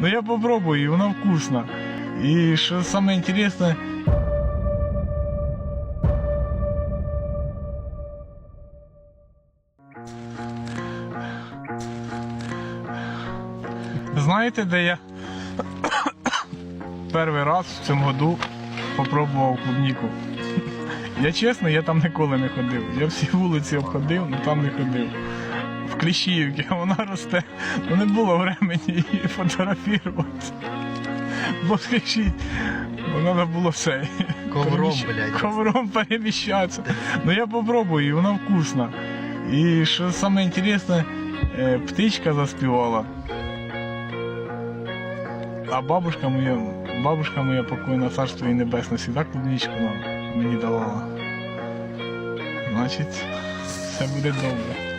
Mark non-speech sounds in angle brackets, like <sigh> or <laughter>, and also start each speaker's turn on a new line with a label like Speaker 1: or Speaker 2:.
Speaker 1: Ну я попробую, і вона вкусна. І що саме інтересне, знаєте, де я перший раз в цьому году попробував клубніку? Я чесно, я там ніколи не ходив. Я всі вулиці обходив, але там не ходив. В Кліщіївці, а <laughs> вона росте. Ну не було времени її фотографувати. Бо скажіть, бо треба було все.
Speaker 2: Ковром, блядь.
Speaker 1: Ковром переміщатися. Ну я попробую, і вона вкусна. І що саме інтересне, е, птичка заспівала. А бабушка моя, бабушка моя покойна царство і небесне, завжди клубничку нам мені давала. Значить, все буде добре.